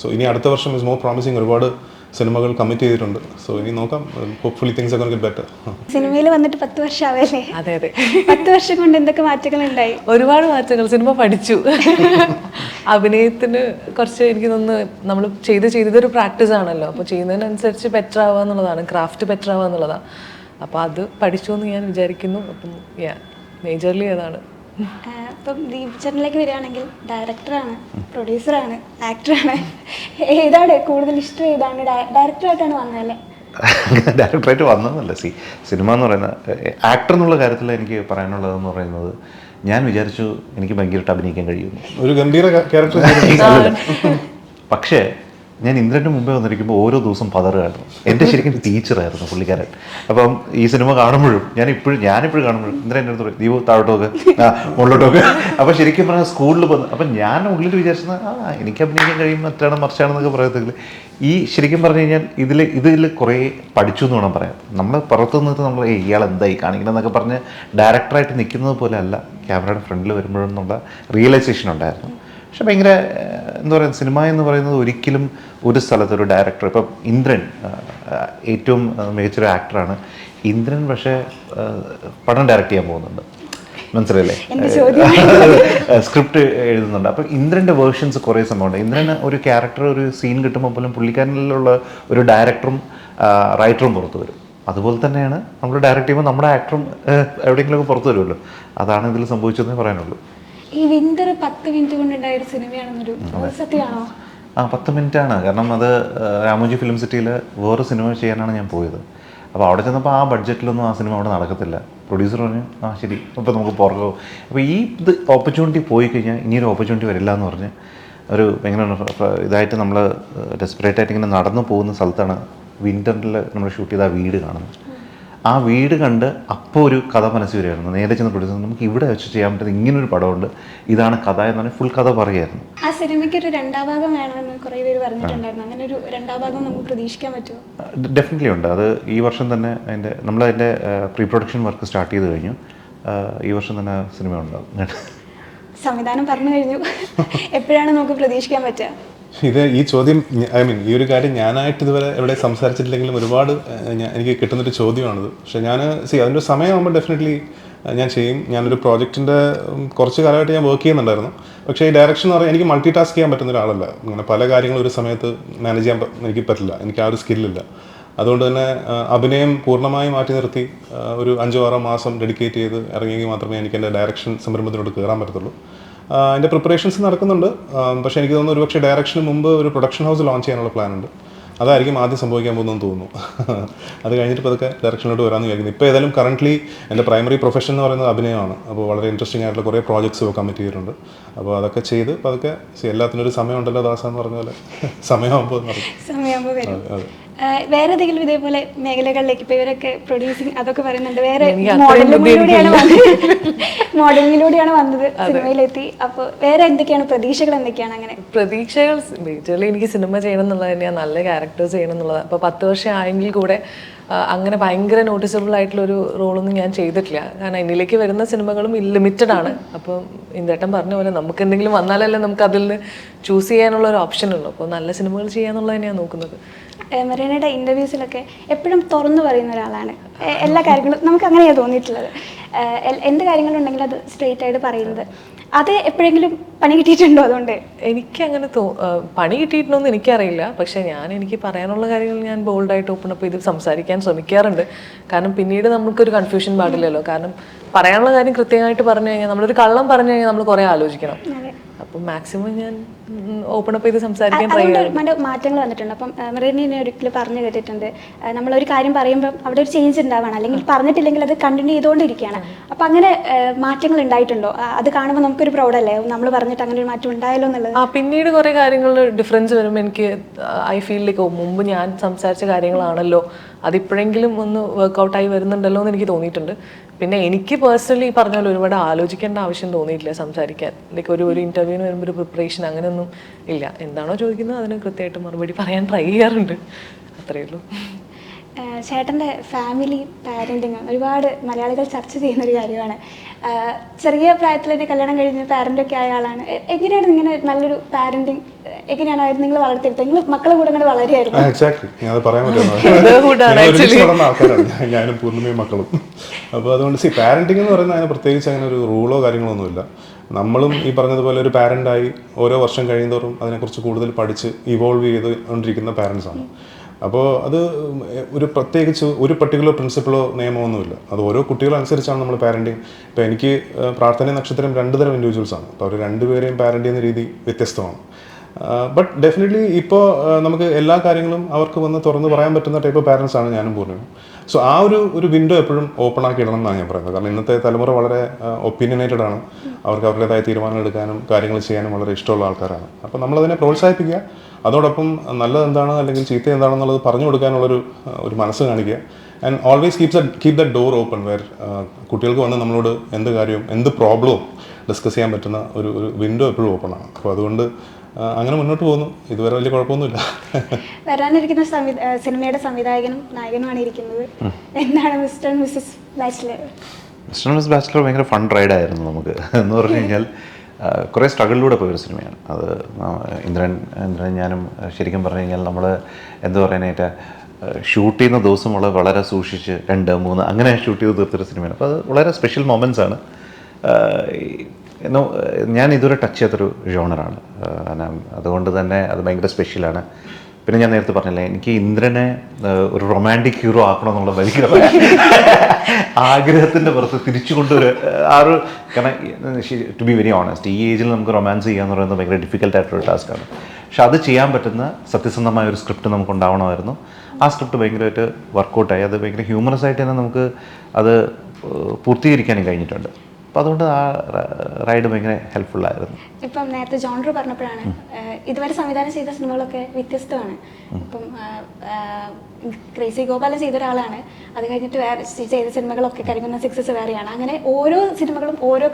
സോ ഇനി അടുത്ത വർഷം ഇസ് മോർ പ്രോമിസിങ് ഒരുപാട് സിനിമകൾ കമ്മിറ്റ് ചെയ്തിട്ടുണ്ട്. സോ ഇനി നോക്കാം. ഹോപ്പ്ഫുള്ളി തിങ്സ് ഒക്കെ ഗെറ്റ് ബെറ്റർ സിനിമയിൽ വന്നിട്ട് പത്ത് വർഷം ആവല്ലേ അതെ അതെ. പത്ത് വർഷം കൊണ്ട് എന്തൊക്കെ മാറ്റങ്ങൾ ഉണ്ടായി ഒരുപാട് മാറ്റങ്ങൾ. സിനിമ പഠിച്ചു. അഭിനയത്തിന് കുറച്ച് എനിക്ക് തോന്നുന്നു നമ്മൾ ചെയ്ത് ചെയ്തതൊരു പ്രാക്ടീസ് ആണല്ലോ അപ്പോൾ ചെയ്യുന്നതിനനുസരിച്ച് ബെറ്റർ ആവുക എന്നുള്ളതാണ്. ക്രാഫ്റ്റ് ബെറ്റർ ആവുക എന്നുള്ളതാണ്. അപ്പോൾ അത് പഠിച്ചു എന്ന് ഞാൻ വിചാരിക്കുന്നു. അപ്പം യാ മേജർലി അതാണ്. ഇപ്പം ദീപ് ചേട്ടനിലേക്ക് വരികയാണെങ്കിൽ ഡയറക്ടറാണ് പ്രൊഡ്യൂസറാണ് ആക്ടറാണ് ഏതാണ് കൂടുതൽ ഇഷ്ടം? ഏതാണ് ഡയറക്ടറായിട്ടാണ് വന്നതല്ലേ? ഡയറക്ടറായിട്ട് വന്നതല്ല. സി സിനിമ എന്ന് പറയുന്ന ആക്ടർ എന്നുള്ള കാര്യത്തിൽ എനിക്ക് പറയാനുള്ളതെന്ന് പറയുന്നത് ഞാൻ വിചാരിച്ചു എനിക്ക് ഭയങ്കരമായിട്ട് അഭിനയിക്കാൻ കഴിയുന്നു ഒരു ഗംഭീര ക്യാരക്ടർ പക്ഷേ ഞാൻ ഇന്ദ്രന്റെ മുമ്പേ വന്നിരിക്കുമ്പോൾ ഓരോ ദിവസം പതറുകയായിരുന്നു. എന്റെ ശരിക്കും ടീച്ചറായിരുന്നു പുള്ളിക്കാരൻ. അപ്പം ഈ സിനിമ കാണുമ്പോഴും ഞാൻ ഇപ്പോഴും ഞാനിപ്പോഴും കാണുമ്പോഴും ഇന്ദ്രൻ എന്നോട് പറയും ദീപു താഴോട്ടോക്ക്. മുകളിലോട്ടോക്ക്. അപ്പോൾ ശരിക്കും പറഞ്ഞാൽ സ്കൂളിൽ വന്ന് അപ്പം ഞാൻ ഉള്ളിൽ വിചാരിച്ചത് ആ എനിക്ക് അഭിനയിക്കാൻ കഴിയും മറ്റാണ് മറിച്ചാണെന്നൊക്കെ പറയത്തില്ല? ഈ ശരിക്കും പറഞ്ഞു കഴിഞ്ഞാൽ ഇതിൽ ഇതിൽ കുറേ പഠിച്ചു എന്ന് വേണം പറയാം നമ്മൾ പുറത്തു നിന്നിട്ട് നമ്മൾ "ഏയ്, ഇയാൾ എന്തായി? കാണിക്കണം എന്നൊക്കെ പറഞ്ഞ് ഡയറക്ടറായിട്ട് നിൽക്കുന്നത് പോലെ അല്ല ക്യാമറയുടെ ഫ്രണ്ടിൽ വരുമ്പോഴെന്നുള്ള റിയലൈസേഷൻ ഉണ്ടായിരുന്നു. പക്ഷെ ഭയങ്കര എന്താ പറയുക സിനിമ എന്ന് പറയുന്നത് ഒരിക്കലും ഒരു സ്ഥലത്ത് ഒരു ഡയറക്ടർ ഇപ്പം ഇന്ദ്രൻ ഏറ്റവും മികച്ചൊരു ആക്ടറാണ് ഇന്ദ്രൻ പക്ഷേ പടം ഡയറക്റ്റ് ചെയ്യാൻ പോകുന്നുണ്ട്. മനസ്സിലല്ലേ സ്ക്രിപ്റ്റ് എഴുതുന്നുണ്ട്. അപ്പം ഇന്ദ്രന്റെ വേർഷൻസ് കുറേ സംഭവമുണ്ട്. ഇന്ദ്രന് ഒരു ക്യാരക്ടർ ഒരു സീൻ കിട്ടുമ്പോൾ പോലും പുള്ളിക്കാരനിലുള്ള ഒരു ഡയറക്ടറും റൈറ്ററും പുറത്തു വരും. അതുപോലെ തന്നെയാണ് നമ്മൾ ഡയറക്റ്റ് ചെയ്യുമ്പോൾ നമ്മുടെ ആക്ടറും എവിടെയെങ്കിലുമൊക്കെ പുറത്തു വരുമല്ലോ. അതാണ് ഇതിൽ സംഭവിച്ചതെന്നേ പറയാനുള്ളൂ. ഈ വിന്റർ പത്ത് മിനിറ്റ് കൊണ്ടുണ്ടായ ഒരു സിനിമയാണെന്നൊരു സത്യമാണോ? ആ പത്ത് മിനിറ്റ് ആണ്. കാരണം അത് രാമോജി ഫിലിം സിറ്റിയിൽ വേറെ സിനിമ ചെയ്യാനാണ് ഞാൻ പോയത്. അപ്പോൾ അവിടെ ചെന്നപ്പോൾ ആ ബഡ്ജറ്റിലൊന്നും ആ സിനിമ അവിടെ നടക്കത്തില്ല. പ്രൊഡ്യൂസർ പറഞ്ഞു ആ ശരി. അപ്പോൾ നമുക്ക് പുറകെ അപ്പോൾ ഈ ഇത് ഓപ്പർച്യൂണിറ്റി പോയി കഴിഞ്ഞാൽ ഇനിയൊരു ഓപ്പർച്യൂണിറ്റി വരില്ല എന്ന് പറഞ്ഞ് ഒരു എങ്ങനെയാണ് ഇതായിട്ട് നമ്മൾ ഡെസ്പറേറ്റ് ആയിട്ട് ഇങ്ങനെ നടന്നു പോകുന്ന സ്ഥലത്താണ് വിന്ററിൽ നമ്മൾ ഷൂട്ട് ചെയ്ത ആ വീട് കാണുന്നത്. ആ വീട് കണ്ട് അപ്പോൾ ഒരു കഥ മനസ്സിൽ വരുമായിരുന്നു നേരെ ചെന്ന് പ്രൊഡ്യൂസർ നമുക്ക് ഇവിടെ വെച്ച് ചെയ്യാൻ പറ്റുന്ന ഇങ്ങനൊരു പടമുണ്ട്. ഇതാണ് കഥ എന്ന് പറഞ്ഞാൽ ഫുൾ കഥ പറയായിരുന്നു ആ സിനിമയ്ക്ക് ഒരു രണ്ടാം ഭാഗം വേണമെന്ന് കുറേ പേര് പറഞ്ഞിട്ടുണ്ടായിരുന്നു. അങ്ങനെ ഒരു രണ്ടാം ഭാഗം നമുക്ക് പ്രതീക്ഷിക്കാൻ പറ്റുമോ? ഡെഫിനറ്റ്ലി ഉണ്ട്. അത് ഈ വർഷം തന്നെ അതിന്റെ നമ്മളതിന്റെ പ്രീ പ്രൊഡക്ഷൻ വർക്ക് സ്റ്റാർട്ട് ചെയ്ത് കഴിഞ്ഞു. ഈ വർഷം തന്നെ സിനിമ ഉണ്ടാകും സംവിധാനം പറഞ്ഞു കഴിഞ്ഞു. എപ്പോഴാണ് നമുക്ക് പ്രതീക്ഷിക്കാൻ പറ്റുക? ഇത് ഈ ചോദ്യം ഐ മീൻ ഈ ഒരു കാര്യം ഞാനായിട്ട് ഇതുവരെ എവിടെ സംസാരിച്ചിട്ടില്ലെങ്കിലും ഒരുപാട് എനിക്ക് കിട്ടുന്നൊരു ചോദ്യമാണിത്. പക്ഷെ ഞാൻ സി അതിന്റെ സമയമാകുമ്പോൾ ഡെഫിനറ്റ്ലി ഞാൻ ചെയ്യും. ഞാനൊരു പ്രോജക്റ്റിന്റെ കുറച്ച് കാലമായിട്ട് ഞാൻ വർക്ക് ചെയ്യുന്നുണ്ടായിരുന്നു. പക്ഷേ ഈ ഡയറക്ഷൻ എന്ന് പറഞ്ഞാൽ എനിക്ക് മൾട്ടി ടാസ്ക് ചെയ്യാൻ പറ്റുന്ന ഒരാളല്ല. അങ്ങനെ പല കാര്യങ്ങളും ഒരു സമയത്ത് മാനേജ് ചെയ്യാൻ എനിക്ക് പറ്റില്ല. എനിക്ക് ആ ഒരു സ്കില്ലില്ല അതുകൊണ്ട് തന്നെ അഭിനയം പൂർണമായി മാറ്റി നിർത്തി ഒരു അഞ്ചോ ആറോ മാസം ഡെഡിക്കേറ്റ് ചെയ്ത് ഇറങ്ങിയെങ്കിൽ മാത്രമേ എനിക്ക് എന്റെ ഡയറക്ഷൻ സംരംഭത്തിലോട്ട് കയറാൻ പറ്റത്തുള്ളൂ. അതിന്റെ പ്രിപ്പറേഷൻസ് നടക്കുന്നുണ്ട്. പക്ഷേ എനിക്ക് തോന്നുന്നു ഒരുപക്ഷെ ഡയറക്ഷന് മുമ്പ് ഒരു പ്രൊഡക്ഷൻ ഹൗസ് ലോഞ്ച് ചെയ്യാനുള്ള പ്ലാൻ ഉണ്ട്. അതായിരിക്കും ആദ്യം സംഭവിക്കാൻ പോകുന്നതെന്ന് തോന്നുന്നു. അത് കഴിഞ്ഞിട്ട് അതൊക്കെ ഡയറക്ഷനിലോട്ട് വരാമെന്ന് വിചാരിക്കുന്നു. ഇപ്പോൾ ഏതായാലും കറന്റ്ലി എന്റെ പ്രൈമറി പ്രൊഫഷൻ എന്ന് പറയുന്നത് അഭിനയമാണ്. അപ്പോൾ വളരെ ഇൻട്രസ്റ്റിംഗ് ആയിട്ടുള്ള കുറേ പ്രോജക്ട്സ് കമ്മിറ്റ് ചെയ്തിട്ടുണ്ട്. അപ്പോൾ അതൊക്കെ ചെയ്ത് പതുക്കെ അതൊക്കെ എല്ലാത്തിനും ഒരു സമയമുണ്ടല്ലോ ദാസ എന്ന് പറഞ്ഞ പോലെ. സമയമാകുമ്പോൾ അതെ. വേറെ എന്തെങ്കിലും ഇതേപോലെ മേഖലകളിലേക്ക് ഇപ്പൊ ഇവരൊക്കെ പ്രൊഡ്യൂസിങ് അതൊക്കെ പറയുന്നുണ്ട്. വേറെ മോഡലിങ്ങിലൂടെയാണ് വന്നത് സിനിമയിലെത്തി. അപ്പോൾ വേറെ എന്തൊക്കെയാണ്? പ്രതീക്ഷകൾ എന്തൊക്കെയാണ് അങ്ങനെ? പ്രതീക്ഷകൾ മേജർലി എനിക്ക് സിനിമ ചെയ്യണം എന്നുള്ളത് തന്നെയാണ്. നല്ല ക്യാരക്ടർ ചെയ്യണം എന്നുള്ളത്. അപ്പോൾ പത്ത് വർഷം ആയെങ്കിൽ കൂടെ അങ്ങനെ ഭയങ്കര നോട്ടീസബിൾ ആയിട്ടുള്ള ഒരു റോളൊന്നും ഞാൻ ചെയ്തിട്ടില്ല. കാരണം എന്നിലേക്ക് വരുന്ന സിനിമകളും ലിമിറ്റഡ് ആണ്. അപ്പോൾ ഇന്ദേട്ടൻ പറഞ്ഞ പോലെ നമുക്ക് എന്തെങ്കിലും വന്നാലല്ലേ നമുക്ക് അതിൽ നിന്ന് ചൂസ് ചെയ്യാനുള്ള ഒരു ഓപ്ഷൻ ഉള്ളൂ. അപ്പോൾ നല്ല സിനിമകൾ ചെയ്യാന്നുള്ളത് തന്നെയാണ് നോക്കുന്നത്. മെറീനയുടെ ഇന്റർവ്യൂസിലൊക്കെ എപ്പോഴും തുറന്നു പറയുന്ന ഒരാളാണ്. എല്ലാ കാര്യങ്ങളും നമുക്ക് അങ്ങനെയാണ് തോന്നിയിട്ടുള്ളത്. എന്ത് കാര്യങ്ങളുണ്ടെങ്കിലും അത് സ്ട്രെയിറ്റ് ആയിട്ട് പറയുന്നത്. അത് എപ്പോഴെങ്കിലും പണി കിട്ടിയിട്ടുണ്ടോ അതുകൊണ്ട്? എനിക്ക് അങ്ങനെ തോ പണി കിട്ടിയിട്ടുണ്ടോന്ന് എനിക്കറിയില്ല. പക്ഷേ ഞാൻ എനിക്ക് പറയാനുള്ള കാര്യങ്ങൾ ഞാൻ ബോൾഡായിട്ട് ഓപ്പൺ അപ്പ് ചെയ്ത് സംസാരിക്കാൻ ശ്രമിക്കാറുണ്ട്. കാരണം പിന്നീട് നമുക്കൊരു കൺഫ്യൂഷൻ പാടില്ലല്ലോ. കാരണം പറയാനുള്ള കാര്യം കൃത്യമായിട്ട് പറഞ്ഞു കഴിഞ്ഞാൽ നമ്മളൊരു കള്ളം പറഞ്ഞു കഴിഞ്ഞാൽ നമ്മൾ കുറേ ആലോചിക്കണം. അപ്പം മാക്സിമം ഞാൻ ഓപ്പൺ അപ്പ് ചെയ്ത് സംസാരിക്കാൻ ട്രൈ അതുകൊണ്ട് മാറ്റങ്ങൾ വന്നിട്ടുണ്ട്. അപ്പം മെറീനെ ഒരിക്കലും പറഞ്ഞു കേട്ടിട്ടുണ്ട്. നമ്മളൊരു കാര്യം പറയുമ്പോൾ അവിടെ ഒരു ചേഞ്ച് ഉണ്ടാവണം. അല്ലെങ്കിൽ പറഞ്ഞിട്ടില്ലെങ്കിൽ അത് കണ്ടിന്യൂ ചെയ്തുകൊണ്ടിരിക്കുകയാണ്. അപ്പം അങ്ങനെ മാറ്റങ്ങൾ ഉണ്ടായിട്ടുണ്ടോ? അത് കാണുമ്പോൾ നമുക്കൊരു പ്രൗഡല്ലേ? നമ്മൾ പറഞ്ഞിട്ട് അങ്ങനെ ഒരു മാറ്റം ഉണ്ടായല്ലോ എന്നുള്ളത്. ആ പിന്നീട് കുറേ കാര്യങ്ങൾ ഡിഫറൻസ് വരുമ്പോൾ എനിക്ക് ഐ ഫീലിലേക്ക് മുമ്പ് ഞാൻ സംസാരിച്ച കാര്യങ്ങളാണല്ലോ. അതിപ്പോഴെങ്കിലും ഒന്ന് വർക്ക്ഔട്ടായി വരുന്നുണ്ടല്ലോ എന്ന് എനിക്ക് തോന്നിയിട്ടുണ്ട്. പിന്നെ എനിക്ക് പേഴ്സണലി പറഞ്ഞാൽ ഒരുപാട് ആലോചിക്കേണ്ട ആവശ്യം തോന്നിയിട്ടില്ല സംസാരിക്കാൻ. ലൈക്ക് ഒരു ഒരു ഇന്റർവ്യൂവിന് വരുമ്പോൾ ഒരു പ്രിപ്പറേഷൻ അങ്ങനെയൊന്നും ഇല്ല. എന്താണോ ചോദിക്കുന്നത് അതിന് കൃത്യമായിട്ട് മറുപടി പറയാൻ ട്രൈ ചെയ്യാറുണ്ട്. അത്രയേ ഉള്ളൂ. ചേട്ടന്റെ ഫാമിലി പാരന്റിങ് ഒരുപാട് മലയാളികൾ ചർച്ച ചെയ്യുന്ന ഒരു കാര്യമാണ് ചെറിയ പ്രായത്തിൽ തന്നെ കല്യാണം കഴിഞ്ഞ് പാരന്റൊക്കെ ആയ ആളാണ്. എങ്ങനെയാണ് ഇങ്ങനെ നല്ലൊരു പാരന്റിങ് എങ്ങനെയാണ് നിങ്ങൾ വളർത്തിയെടുത്തത്? നിങ്ങൾ മക്കളെ കൂടെ അങ്ങനെ വളരെയായിരുന്നു എക്സാക്ട്ലി ഞാൻ പറയാൻ ആൾക്കാരാണ്. ഞാനും പൂർണിമയും മക്കളും. അപ്പോൾ അതുകൊണ്ട് സി പാരന്റിങ് എന്ന് പറയുന്നത് അതിന് പ്രത്യേകിച്ച് അങ്ങനെ ഒരു റൂളോ കാര്യങ്ങളോ ഒന്നുമില്ല നമ്മളും ഈ പറഞ്ഞതുപോലെ ഒരു പാരന്റായി ഓരോ വർഷം കഴിയുന്തോറും അതിനെക്കുറിച്ച് കൂടുതൽ പഠിച്ച് ഇവോൾവ് ചെയ്തുകൊണ്ടിരിക്കുന്ന കൊണ്ടിരിക്കുന്ന പാരൻസ് ആണ്. അപ്പോൾ അത് ഒരു പ്രത്യേകിച്ച് ഒരു പർട്ടിക്കുലർ പ്രിൻസിപ്പിളോ നിയമമൊന്നുമില്ല അത് ഓരോ കുട്ടികളനുസരിച്ചാണ് നമ്മൾ പാരന്റിങ് ഇപ്പോൾ എനിക്ക് പ്രാർത്ഥന നക്ഷത്രം രണ്ട് തരം ഇൻഡിവിജ്വൽസ് ആണ്. അപ്പോൾ അവർ രണ്ടുപേരെയും പാരന്റ് ചെയ്യുന്ന രീതി വ്യത്യസ്തമാണ്. ബട്ട് ഡെഫിനറ്റ്ലി ഇപ്പോൾ നമുക്ക് എല്ലാ കാര്യങ്ങളും അവർക്ക് വന്ന് തുറന്ന് പറയാൻ പറ്റുന്ന ടൈപ്പ് പാരൻസ് ആണ് ഞാനും പൂർണിയും സോ ആ ഒരു ഒരു വിൻഡോ എപ്പോഴും ഓപ്പൺ ആക്കി ഇടണം എന്നാണ് ഞാൻ പറയുന്നത്. കാരണം ഇന്നത്തെ തലമുറ വളരെ ഒപ്പീനിയനേറ്റഡ് ആണ്. അവർക്ക് അവരുടേതായ തീരുമാനങ്ങൾ എടുക്കാനും കാര്യങ്ങൾ ചെയ്യാനും വളരെ ഇഷ്ടമുള്ള ആൾക്കാരാണ്. അപ്പോൾ നമ്മളതിനെ പ്രോത്സാഹിപ്പിക്കുക. അതോടൊപ്പം നല്ലത് എന്താണ് അല്ലെങ്കിൽ ചീത്ത എന്താണെന്നുള്ളത് പറഞ്ഞു കൊടുക്കാനുള്ളൊരു ഒരു മനസ്സ് കാണിക്കുക. And always keeps the keep the door open where കുട്ടികൾക്ക് വന്ന് നമ്മളോട് എന്ത് കാര്യവും എന്ത് പ്രോബ്ലവും ഡിസ്കസ് ചെയ്യാൻ പറ്റുന്ന ഒരു ഒരു വിൻഡോ എപ്പോഴും ഓപ്പൺ ആണ്. അപ്പോൾ അതുകൊണ്ട് അങ്ങനെ മുന്നോട്ട് പോകുന്നു. ഇതുവരെ വലിയ കുഴപ്പമൊന്നുമില്ല. വരാനിരിക്കുന്ന സിനിമയുടെ സംവിധായകനും നായകനുമാണ് ഇരിക്കുന്നത്. എന്താണ് mister missus bachelor? Mister miss bachelor ഭയങ്കര ഫൺ റൈഡായിരുന്നു നമുക്ക്. എന്ന് പറഞ്ഞു കഴിഞ്ഞാൽ കുറേ സ്ട്രഗിളിലൂടെ പോയൊരു സിനിമയാണ്. അത് ഇന്ദ്രൻ ഇന്ദ്രൻ ഞാനും ശരിക്കും പറഞ്ഞു കഴിഞ്ഞാൽ നമ്മൾ എന്താ പറയാനായിട്ട് ഷൂട്ട് ചെയ്യുന്ന ദിവസം വളരെ വളരെ സൂക്ഷിച്ച് രണ്ട് മൂന്ന് അങ്ങനെ ഷൂട്ട് ചെയ്ത് തീർത്തൊരു സിനിമയാണ്. അപ്പോൾ അത് വളരെ സ്പെഷ്യൽ മൊമെന്റ്സ് ആണ്. ഞാൻ ഇതുവരെ ടച്ച് ചെയ്യാത്തൊരു ജോണറാണ് അതുകൊണ്ട് തന്നെ അത് ഭയങ്കര സ്പെഷ്യലാണ് പിന്നെ ഞാൻ നേരത്തെ പറഞ്ഞല്ലേ എനിക്ക് ഇന്ദ്രനെ ഒരു റൊമാന്റിക് ഹീറോ ആക്കണം എന്നുള്ള ഭയങ്കര ആഗ്രഹത്തിന്റെ പുറത്ത് തിരിച്ചു കൊണ്ടൊരു ആ ഒരു കാരണം ടു ബി വെരി ഓണസ്റ്റ് ഈ ഏജിൽ നമുക്ക് റൊമാൻസ് ചെയ്യുക എന്ന് പറയുന്നത് ഭയങ്കര ഡിഫിക്കൽട്ട് ആയിട്ടൊരു ടാസ്ക്കാണ് പക്ഷെ അത് ചെയ്യാൻ പറ്റുന്ന സത്യസന്ധമായ ഒരു സ്ക്രിപ്റ്റ് നമുക്ക് ഉണ്ടാവണമായിരുന്നു. ആ സ്ക്രിപ്റ്റ് ഭയങ്കരമായിട്ട് വർക്കൗട്ടായി അത് ഭയങ്കര ഹ്യൂമറസ് ആയിട്ട് തന്നെ നമുക്ക് അത് പൂർത്തീകരിക്കാനും കഴിഞ്ഞിട്ടുണ്ട്. അപ്പോൾ അതുകൊണ്ട് ആ റൈഡ് ഭയങ്കര ഹെൽപ്ഫുള്ളായിരുന്നു ഇപ്പം നേരത്തെ ജോൺഡർ പറഞ്ഞപ്പോഴാണ് ഇതുവരെ സംവിധാനം ചെയ്ത സിനിമകളൊക്കെ വ്യത്യസ്തമാണ്. ഇപ്പം ക്രേസി ഗോപാലൻ ചെയ്ത ഒരാളാണ് അത് കഴിഞ്ഞിട്ട് വേറെ ചെയ്ത സിനിമകളൊക്കെ കരിങ്ങുന്ന സിക്സസ് വേറെയാണ്. അങ്ങനെ ഓരോ സിനിമകളും ഓരോ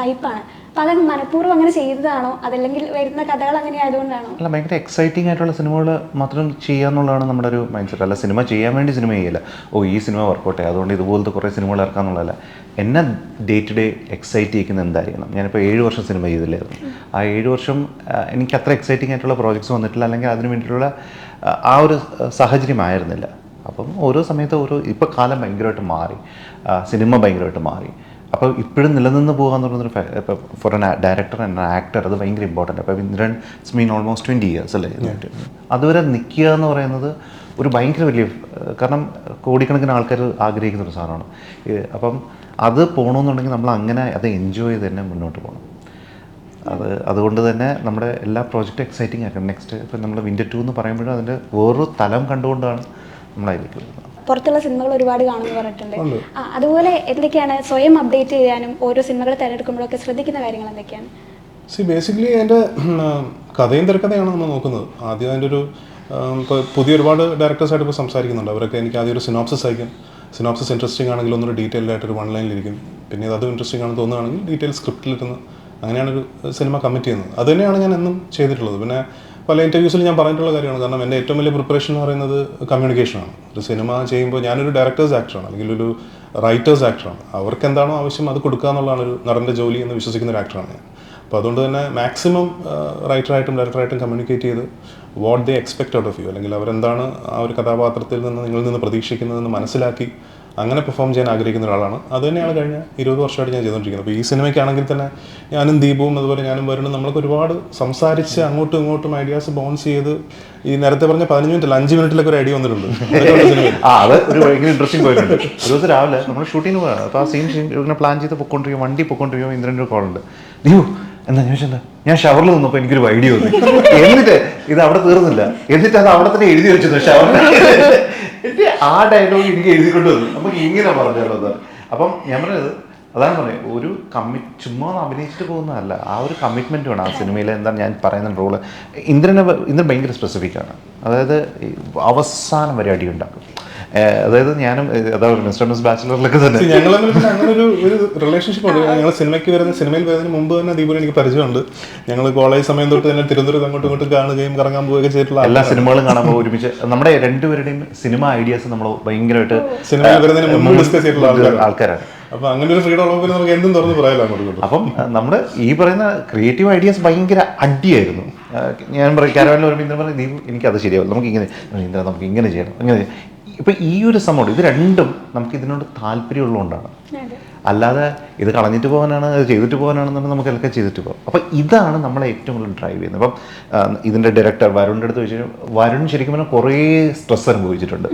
ടൈപ്പാണ് അപ്പം അത് മനഃപൂർവം അങ്ങനെ ചെയ്തതാണോ? അതല്ലെങ്കിൽ വരുന്ന കഥകൾ അങ്ങനെ ആയതുകൊണ്ടാണോ? അല്ല ഭയങ്കര എക്സൈറ്റിംഗ് ആയിട്ടുള്ള സിനിമകൾ മാത്രം ചെയ്യുക എന്നുള്ളതാണ് നമ്മുടെ ഒരു മൈൻഡ് സെറ്റ് അല്ല സിനിമ ചെയ്യാൻ വേണ്ടി സിനിമ ചെയ്യില്ല. ഓ ഈ സിനിമ വർക്കൗട്ട് അതുകൊണ്ട് ഇതുപോലത്തെ കുറേ സിനിമകൾ ഇറക്കാന്നുള്ളതല്ല എന്നെ ഡേ ടു ഡേ എക്സൈറ്റ് ചെയ്യിക്കുന്ന എന്തായിരിക്കണം? ഞാനിപ്പോൾ ഏഴ് വർഷം സിനിമ ചെയ്തില്ലായിരുന്നു. ആ ഏഴ് വർഷം എനിക്ക് അത്ര എക്സൈറ്റിംഗ് ആയിട്ടുള്ള പ്രോജക്ട്സ് വന്നിട്ടില്ല. അല്ലെങ്കിൽ അതിന് വേണ്ടിയിട്ടുള്ള ആ, ഒരു സാഹചര്യം ആയിരുന്നില്ല. അപ്പം ഓരോ സമയത്ത് ഓരോ ഇപ്പോൾ കാലം ഭയങ്കരമായിട്ട് മാറി. സിനിമ ഭയങ്കരമായിട്ട് മാറി. അപ്പോൾ ഇപ്പോഴും നിലനിന്ന് പോകുക എന്ന് പറയുന്നൊരു for an director and actor അത് ഭയങ്കര ഇമ്പോർട്ടന്റ് അപ്പോൾ Indran it's mean almost twenty years അല്ലേ അതുവരെ നിൽക്കുക എന്ന് പറയുന്നത് ഒരു ഭയങ്കര വലിയ കാരണം കോടിക്കണക്കിന് ആൾക്കാർ ആഗ്രഹിക്കുന്ന ഒരു സാധനമാണ് അപ്പം അത് പോകണമെന്നുണ്ടെങ്കിൽ നമ്മൾ അങ്ങനെ അത് എൻജോയ് ചെയ്ത് തന്നെ മുന്നോട്ട് പോകണം അത് അതുകൊണ്ട് തന്നെ നമ്മുടെ എല്ലാ പ്രോജക്റ്റും എക്സൈറ്റിംഗ് ആക്കണം നെക്സ്റ്റ് ഇപ്പം നമ്മൾ വിൻഡർ ടു എന്ന് പറയുമ്പോഴും അതിന്റെ വേറൊരു തലം കണ്ടുകൊണ്ടാണ് നമ്മളതിലേക്ക് വരുന്നത്. പുറത്തുള്ള സിനിമകൾ ഒരുപാട് കാണുമെന്ന് പറഞ്ഞിട്ടുണ്ട്. ആ അതുപോലെ എന്തൊക്കെയാണ് സ്വയം അപ്ഡേറ്റ് ചെയ്യാനും ഓരോ സിനിമകൾ തിരഞ്ഞെടുക്കുമ്പോഴൊക്കെ ശ്രദ്ധിക്കുന്ന കാര്യങ്ങൾ എന്തൊക്കെയാണ്? സി ബേസിക്കലി എന്റെ കഥയും തിരക്കഥയാണ് നമ്മൾ നോക്കുന്നത്. ആദ്യം അതിന്റെ ഒരു ഇപ്പോൾ പുതിയ ഒരുപാട് ഡയറക്ടേഴ്സായിട്ട് ഇപ്പോൾ സംസാരിക്കുന്നുണ്ട്. അവരൊക്കെ എനിക്ക് ആദ്യം ഒരു സിനോപ്സിസ് അയക്കും. സിനോപ്സിസ് ഇൻട്രസ്റ്റിംഗ് ആണെങ്കിൽ ഒന്നൊരു ഡീറ്റെയിൽഡ് ആയിട്ട് ഒരു വൺ ലൈനിലിരിക്കും പിന്നെ അത് ഇൻട്രസ്റ്റിംഗ് ആണെന്ന് തോന്നുകയാണെങ്കിൽ ഡീറ്റെയിൽ സ്ക്രിപ്റ്റിലിരുന്ന് അങ്ങനെയാണ് ഒരു സിനിമ കമ്മിറ്റ് ചെയ്യുന്നത്. അതുതന്നെയാണ് ഞാൻ എന്നും ചെയ്തിട്ടുള്ളത്. പിന്നെ പല ഇന്റർവ്യൂസിൽ ഞാൻ പറഞ്ഞിട്ടുള്ള കാര്യമാണ്. കാരണം എന്റെ ഏറ്റവും വലിയ പ്രിപ്പറേഷൻ എന്ന് പറയുന്നത് കമ്മ്യൂണിക്കേഷനാണ് ഒരു സിനിമ ചെയ്യുമ്പോൾ ഞാനൊരു ഡയറക്ടേഴ്സ് ആക്ടറാണ് അല്ലെങ്കിൽ ഒരു റൈറ്റേഴ്സ് ആക്ടറാണ് അവർക്ക് എന്താണോ ആവശ്യം അത് കൊടുക്കുക എന്നുള്ളതാണ് ഒരു നടന്റെ ജോലി എന്ന് വിശ്വസിക്കുന്ന ഒരു ആക്ടറാണ് ഞാൻ. അപ്പോൾ അതുകൊണ്ട് തന്നെ മാക്സിമം റൈറ്ററായിട്ടും ഡയറക്ടറായിട്ടും കമ്മ്യൂണിക്കേറ്റ് ചെയ്ത് what they expect out of you അല്ലെങ്കിൽ അവരെന്താണ് ആ ഒരു കഥാപാത്രത്തിൽ നിന്ന് നിങ്ങളിൽ നിന്ന് പ്രതീക്ഷിക്കുന്നതെന്ന് മനസ്സിലാക്കി അങ്ങനെ പെർഫോം ചെയ്യാൻ ആഗ്രഹിക്കുന്ന ഒരാളാണ്. അത് തന്നെയാണ് കഴിഞ്ഞ ഇരുപത് വർഷമായിട്ട് ഞാൻ ചെയ്തുകൊണ്ടിരിക്കുന്നത്. അപ്പോൾ ഈ സിനിമയ്ക്കാണെങ്കിൽ തന്നെ ഞാനും ദീപവും അതുപോലെ ഞാനും വരുന്നു നമ്മൾക്ക് ഒരുപാട് സംസാരിച്ച് അങ്ങോട്ടും ഇങ്ങോട്ടും ഐഡിയാസ് ബൗൺസ് ചെയ്ത് ഈ നേരത്തെ പറഞ്ഞ പതിനഞ്ച് മിനിറ്റ് അഞ്ച് മിനിറ്റിലൊക്കെ ഒരു ഐഡിയ വന്നിട്ടുണ്ട്. അത് ഒരു ഇൻട്രസ്റ്റിംഗ് പോയിന്റ് ഉണ്ട്. ഒരു ദിവസം രാവിലെ നമ്മൾ ഷൂട്ടിന് പോകാം അപ്പോൾ ആ സീൻ ഇങ്ങനെ പ്ലാൻ ചെയ്ത് പൊക്കോണ്ടിരിക്കും. വണ്ടി പൊക്കോണ്ടിരിക്കുമ്പോൾ ഇന്ദ്രന്റെ കോളുണ്ട് നീയോ എന്താ ഞാൻ ചോദിച്ചെന്താ ഞാൻ ഷവറിൽ നിന്നപ്പോൾ എനിക്കൊരു ഐഡിയ വന്നു. എന്നിട്ട് ഇത് അവിടെ തീർന്നില്ല. എന്നിട്ട് അത് അവിടെ തന്നെ എഴുതി വെച്ചത് ഷവറിൽ ആ ഡയലോഗ് എനിക്ക് എഴുതിക്കൊണ്ട് വന്നു. നമുക്ക് ഇങ്ങനെ പറഞ്ഞല്ലോ അത് അപ്പം ഞാൻ പറഞ്ഞത് അതാണ് പറയുന്നത് ഒരു കമ്മി ചുമ്മാ അഭിനയിച്ചിട്ട് പോകുന്നതല്ല. ആ ഒരു കമ്മിറ്റ്മെന്റ് വേണം ആ സിനിമയിൽ എന്താ ഞാൻ പറയുന്ന റോൾ ഇന്ദ്രനെ ഇന്ദ്രൻ ഭയങ്കര സ്പെസിഫിക് ആണ്. അതായത് അവസാനം വരെ അടി ഉണ്ടാക്കും ഏഹ് അതായത് ഞാനും അതാ മിസ്റ്റർ മിസ് ബാച്ചിലറിലൊക്കെ തന്നെ. ഞങ്ങൾ അങ്ങനെ ഒരു ഒരു റിലേഷൻഷിപ്പ് ഉണ്ട്. ഞങ്ങൾ സിനിമയ്ക്ക് വരുന്ന സിനിമയിൽ വരുന്നതിന് മുമ്പ് തന്നെ ദീപുനെ എനിക്ക് പരിചയമുണ്ട്. ഞങ്ങൾ കോളേജ് സമയം തൊട്ട് തന്നെ തിരുവനന്തപുരത്ത് അങ്ങോട്ടും ഇങ്ങോട്ടും കാണുകയും കറങ്ങാൻ പോവുകയൊക്കെ ചെയ്തിട്ടുള്ള എല്ലാ സിനിമകളും കാണുമ്പോൾ ഒരുമിച്ച്. നമ്മുടെ രണ്ടുപേരുടെയും സിനിമ ഐഡിയാസ് നമ്മൾ ഭയങ്കരമായിട്ട് സിനിമയിൽ വരുന്നതിന് മുമ്പ് ഡിസ്കസ് ചെയ്തിട്ടുള്ള ആൾക്കാരാണ്. അപ്പൊ അങ്ങനെ ഒരു ഫ്രീഡം ഉള്ളപ്പോൾ നമുക്ക് എന്തും തുറന്ന് പറയാലോ അങ്ങോട്ട് അപ്പം നമ്മുടെ ഈ പറയുന്ന ക്രിയേറ്റീവ് ഐഡിയാസ് ഭയങ്കര അടിയായിരുന്നു. ഞാൻ പറയും കാരവാനിൽ പറയുമ്പോൾ ഇന്ദ്രൻ പറയും ദീപു എനിക്കത് ശരിയാവും നമുക്ക് ഇങ്ങനെ ഇന്ദ്ര നമുക്ക് ഇങ്ങനെ ചെയ്യണം അങ്ങനെ ചെയ്യണം." ഇപ്പം ഈ ഒരു സംഭവം ഇത് രണ്ടും നമുക്ക് ഇതിനോട് താല്പര്യമുള്ളതുകൊണ്ടാണ്. അല്ലാതെ ഇത് കളഞ്ഞിട്ട് പോകാനാണ് ഇത് ചെയ്തിട്ട് പോകാനാണെന്നുണ്ടെങ്കിൽ നമുക്ക് എല്ലാം ചെയ്തിട്ട് പോകാം. അപ്പോൾ ഇതാണ് നമ്മളെ ഏറ്റവും കൂടുതൽ ഡ്രൈവ് ചെയ്യുന്നത്. അപ്പം ഇതിന്റെ ഡയറക്ടർ വരുണിന്റെ അടുത്ത് വെച്ച് വരുൺ ശരിക്കും പറഞ്ഞാൽ കുറേ സ്ട്രെസ് അനുഭവിച്ചിട്ടുണ്ട്.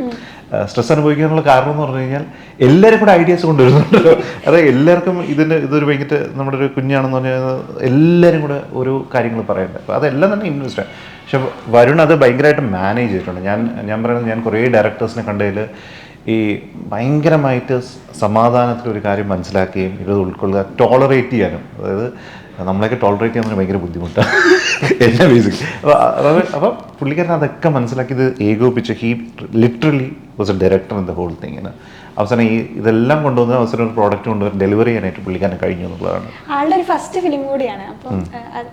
സ്ട്രെസ് അനുഭവിക്കാനുള്ള കാരണം എന്ന് പറഞ്ഞു കഴിഞ്ഞാൽ എല്ലാവരും കൂടെ ഐഡിയാസ് കൊണ്ടുവരുന്നുണ്ടല്ലോ. അതായത് എല്ലാവർക്കും ഇതിന്റെ ഇതൊരു ഭയങ്കര നമ്മുടെ ഒരു കുഞ്ഞാണെന്ന് പറഞ്ഞാൽ എല്ലാവരും കൂടെ ഒരു കാര്യങ്ങൾ പറയുന്നുണ്ട് അപ്പോൾ അതെല്ലാം തന്നെ ഇൻവെസ്റ്റ് പക്ഷെ വരുൺ അത് ഭയങ്കരമായിട്ട് മാനേജ് ചെയ്തിട്ടുണ്ട്. ഞാൻ ഞാൻ പറയുന്നത് ഞാൻ കുറേ ഡയറക്ടേഴ്സിനെ കണ്ടതിൽ ഈ ഭയങ്കരമായിട്ട് സമാധാനത്തിൽ ഒരു കാര്യം മനസ്സിലാക്കുകയും ഇത് ഉൾക്കൊള്ളുക ടോളറേറ്റ് ചെയ്യാനും. അതായത് നമ്മളെയൊക്കെ ടോളറേറ്റ് ചെയ്യാൻ ഭയങ്കര ബുദ്ധിമുട്ടാണ് എന്നെ ബേസിക് അപ്പോൾ അപ്പം പുള്ളിക്കാരൻ അതൊക്കെ മനസ്സിലാക്കി ഇത് ഏകോപിച്ച് he literally was a director in the whole തിങ്ങിന് അവസാനം ഈ ഇതെല്ലാം കൊണ്ടുവന്ന അവസരം ഒരു പ്രോഡക്റ്റ് കൊണ്ടുവന്ന് ഡെലിവറി ചെയ്യാനായിട്ട് പുള്ളിക്കാരൻ കഴിഞ്ഞു എന്നുള്ളതാണ്. ആളുടെ ഒരു ഫസ്റ്റ് ഫിലിം കൂടിയാണ്. അപ്പം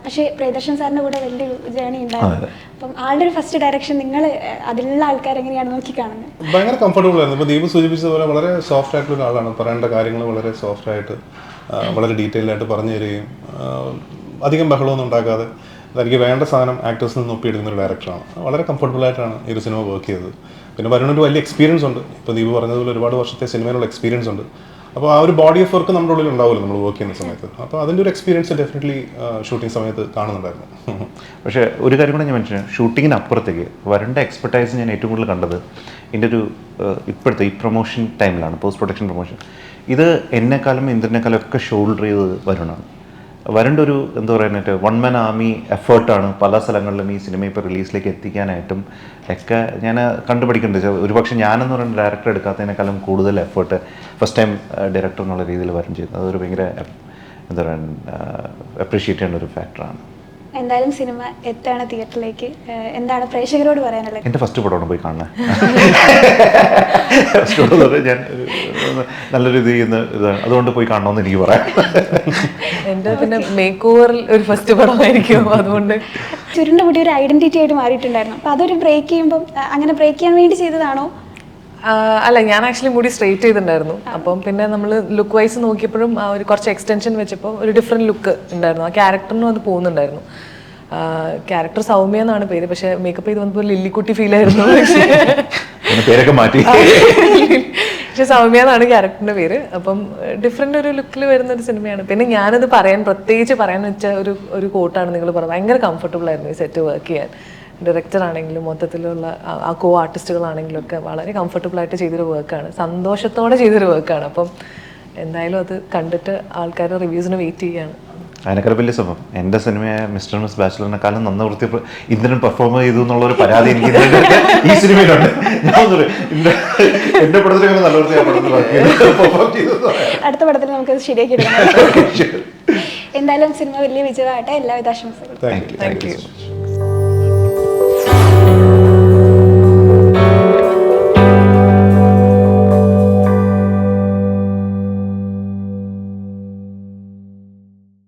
പക്ഷേ പ്രിയദർശൻ സാറിന്റെ കൂടെ വലിയ ജേണി ഉണ്ടായിരുന്നു. അപ്പം ആളുടെ ഒരു ഫസ്റ്റ് ഡയറക്ഷൻ നിങ്ങൾ അതിലുള്ള ആൾക്കാർ എങ്ങനെയാണ് നോക്കി കാണുന്നത് ഭയങ്കര കംഫർട്ടബിൾ ആയിരുന്നു. ഇപ്പോൾ ദീപ് സൂചിപ്പിച്ചതുപോലെ വളരെ സോഫ്റ്റ് ആയിട്ടുള്ള ഒരാളാണ് പറയേണ്ട കാര്യങ്ങൾ വളരെ സോഫ്റ്റ് ആയിട്ട് വളരെ ഡീറ്റെയിൽ ആയിട്ട് പറഞ്ഞു തരികയും അധികം ബഹളമൊന്നും ഉണ്ടാക്കാതെ എനിക്ക് വേണ്ട സാധനം ആക്ടേഴ്സിൽ നിന്ന് ഒപ്പിയെടുക്കുന്ന ഒരു ഡയറക്ടറാണ് വളരെ കംഫർട്ടബിൾ ആയിട്ടാണ് ഈ ഒരു സിനിമ വർക്ക് ചെയ്തത്. പിന്നെ വരുണൊരു വലിയ എക്സ്പീരിയൻസ് ഉണ്ട്. ഇപ്പോൾ ദീപ് പറഞ്ഞതുപോലെ ഒരുപാട് വർഷത്തെ സിനിമയിലുള്ള എക്സ്പീരിയൻസ് ഉണ്ട്. അപ്പോൾ ആ ഒരു ബോഡി ഓഫ് വർക്ക് നമ്മുടെ ഉള്ളിൽ ഉണ്ടാവുമല്ലോ നമ്മൾ വർക്ക് ചെയ്യുന്ന സമയത്ത്. അപ്പോൾ അതിന്റെ ഒരു എക്സ്പീരിയൻസ് ഡെഫിനറ്റ്ലി ഷൂട്ടിംഗ് സമയത്ത് കാണുന്നുണ്ടായിരുന്നു. പക്ഷേ ഒരു കാര്യം കൂടെ ഞാൻ mention ഷൂട്ടിങ്ങിന് അപ്പുറത്തേക്ക് വരേണ്ട എക്സ്പെർട്ടൈസ് ഞാൻ ഏറ്റവും കൂടുതൽ കണ്ടത് എന്റെ ഒരു ഇപ്പോഴത്തെ ഈ പ്രൊമോഷൻ ടൈമിലാണ് പോസ്റ്റ് പ്രൊഡക്ഷൻ പ്രൊമോഷൻ ഇത് എന്നെക്കാളും ഇന്ദ്രനേക്കാളും ഒക്കെ ഷോൾഡർ ചെയ്ത് വരുണാണ്. വരണ്ട ഒരു എന്താ പറയുക വൺ മാൻ ആർമി എഫേർട്ടാണ് പല സ്ഥലങ്ങളിലും ഈ സിനിമ ഇപ്പോൾ റിലീസിലേക്ക് എത്തിക്കാനായിട്ടും ഒക്കെ ഞാൻ കണ്ടുപിടിക്കുന്നുണ്ട്. ഒരുപക്ഷെ ഞാനെന്ന് പറയുന്ന ഡയറക്ടർ എടുക്കാത്തതിനേക്കാളും കൂടുതൽ എഫേർട്ട് ഫസ്റ്റ് ടൈം ഡയറക്ടർ എന്നുള്ള രീതിയിൽ വരും ചെയ്യുന്നത്. അതൊരു ഭയങ്കര എന്താ പറയുക അപ്രീഷിയേറ്റ് ചെയ്യേണ്ട ഒരു ഫാക്ടറാണ് എന്തായാലും സിനിമ എത്താണ് തിയേറ്ററിലേക്ക് എന്താണ് പ്രേക്ഷകരോട് പറയാനുള്ളത്? എന്റെ ഫസ്റ്റ് പടമാണ് പോയി കാണുന്നത് ഞാൻ നല്ലൊരു ഇത് ചെയ്യുന്ന ഇതാണ്. അതുകൊണ്ട് പോയി കാണണമെന്ന് എനിക്ക് പറയാം. എന്റെ പിന്നെ മേക്ക് ഓവറിൽ ഒരു ഫസ്റ്റ് പടമായിരിക്കും. അതുകൊണ്ട് ചുരുണ്ട മുടി ഒരു ഐഡന്റിറ്റി ആയിട്ട് മാറിയിട്ടുണ്ടായിരുന്നു. അപ്പൊ അതൊരു ബ്രേക്ക് ചെയ്യുമ്പോൾ അങ്ങനെ ബ്രേക്ക് ചെയ്യാൻ വേണ്ടി ചെയ്തതാണോ? അല്ല ഞാൻ ആക്ച്വലി മുടി സ്ട്രെയിറ്റ് ചെയ്തിട്ടുണ്ടായിരുന്നു. അപ്പം പിന്നെ നമ്മൾ ലുക്ക് വൈസ് നോക്കിയപ്പോഴും ആ ഒരു കുറച്ച് എക്സ്റ്റൻഷൻ വെച്ചപ്പോൾ ഒരു ഡിഫറെന്റ് ലുക്ക് ഉണ്ടായിരുന്നു. ആ ക്യാരക്ടറിനും അത് പോകുന്നുണ്ടായിരുന്നു. ക്യാരക്ടർ സൗമ്യ എന്നാണ് പേര്. പക്ഷെ മേക്കപ്പ് ചെയ്ത് വന്നപ്പോൾ ലില്ലിക്കുട്ടി ഫീൽ ആയിരുന്നു. പക്ഷേ പിന്നെ പേരൊക്കെ മാറ്റി. പക്ഷെ സൗമ്യ എന്നാണ് ക്യാരക്ടറിന്റെ പേര്. അപ്പം ഡിഫറെന്റ് ഒരു ലുക്കിൽ വരുന്ന ഒരു സിനിമയാണ്. പിന്നെ ഞാനത് പറയാൻ പ്രത്യേകിച്ച് പറയാൻ വെച്ച ഒരു ഒരു കോട്ടാണ് നിങ്ങൾ പറഞ്ഞത്. ഭയങ്കര കംഫർട്ടബിൾ ആയിരുന്നു ഈ സെറ്റ് വർക്ക് ചെയ്യാൻ. ഡയറക്ടർ ആണെങ്കിലും മൊത്തത്തിലുള്ള ആ- കോ ആർട്ടിസ്റ്റുകളാണെങ്കിലും ഒക്കെ വളരെ കംഫർട്ടബിൾ ആയിട്ട് ചെയ്തൊരു വർക്കാണ് സന്തോഷത്തോടെ ചെയ്തൊരു വർക്കാണ് അപ്പം എന്തായാലും അത് കണ്ടിട്ട് ആൾക്കാർ റിവ്യൂസിന് വെയിറ്റ് ചെയ്യാണ്. അതിനേക്കാൾ വലിയ സംഭവം എന്റെ സിനിമയായ മിസ്റ്റർ മിസ് ബാച്ചിലറിനെക്കാളും നന്ന വൃത്തി ഇന്ദ്രൻ പെർഫോം ചെയ്തു എന്നുള്ള ഒരു പരാതി എനിക്ക് ഈ സിനിമയിലുണ്ട്. എന്റെ പടത്തിനൊക്കെ നല്ല വൃത്തി. അടുത്ത പടത്തിൽ നമുക്ക് ശരിയാക്കി എടുക്കാം. എന്തായാലും സിനിമ വലിയ വിജയമാകട്ടെ. എല്ലാവിധ ആശംസകളും. Thank you thank you